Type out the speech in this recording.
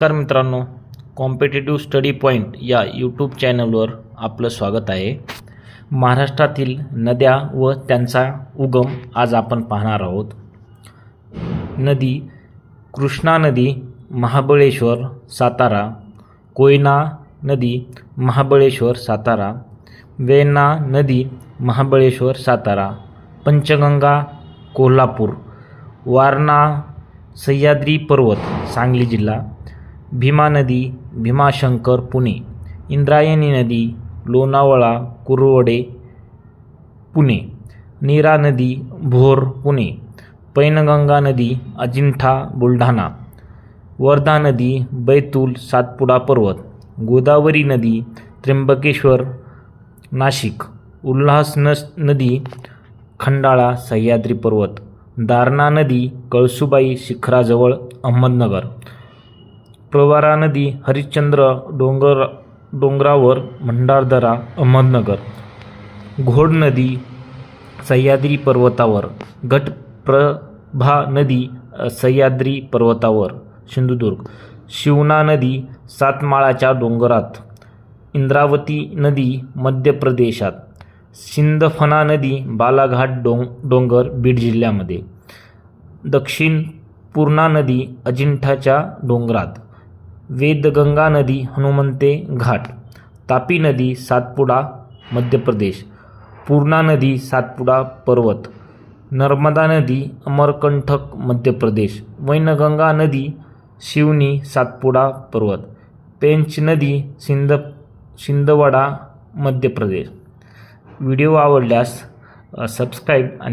नमस्कार मित्रांनो competitive study point या यूट्यूब चॅनलवर आपलं स्वागत आहे. महाराष्ट्रातील नद्या व त्यांचा उगम आज आपण पाहणार आहोत. नदी कृष्णा नदी महाबळेश्वर सातारा कोयना नदी महाबळेश्वर सातारा वेणा नदी महाबळेश्वर सातारा पंचगंगा कोल्हापूर वारणा सह्याद्री पर्वत सांगली जिल्हा भीमा नदी भीमाशंकर पुणे. इंद्रायणी नदी लोणावळा कुरवडे पुणे. नीरा नदी भोर पुणे. पैनगंगा नदी अजिंठा बुलढाणा. वर्धा नदी बैतूल सातपुडा पर्वत. गोदावरी नदी त्र्यंबकेश्वर नाशिक. उल्हास नदी खंडाळा सह्याद्री पर्वत. दारणा नदी कळसुबाई शिखराजवळ अहमदनगर. प्रवारा नदी हरिश्चंद्र डोंगर डोंगरावर भंडारदरा अहमदनगर. घोड नदी सह्याद्री पर्वतावर. घटप्रभा नदी सह्याद्री पर्वतावर. सिंधुदुर्ग. शिवना नदी सातमाळाच्या डोंगरात. इंद्रावती नदी मध्य प्रदेशात. सिंदफना नदी बालाघाट डोंग डोंगर बीड जिल्ह्यामध्ये. दक्षिण पूर्णा नदी अजिंठाच्या डोंगरात. वेदगंगा नदी हनुमंते घाट तापी नदी सातपुडा मध्य प्रदेश पूर्णा नदी सातपुडा पर्वत नर्मदा नदी अमरकंठक मध्य प्रदेश वैनगंगा नदी शिवनी सातपुडा पर्वत पेंच नदी सिंध शिंदवाडा मध्य प्रदेश. व्हिडिओ आवडल्यास सबस्क्राईब आणि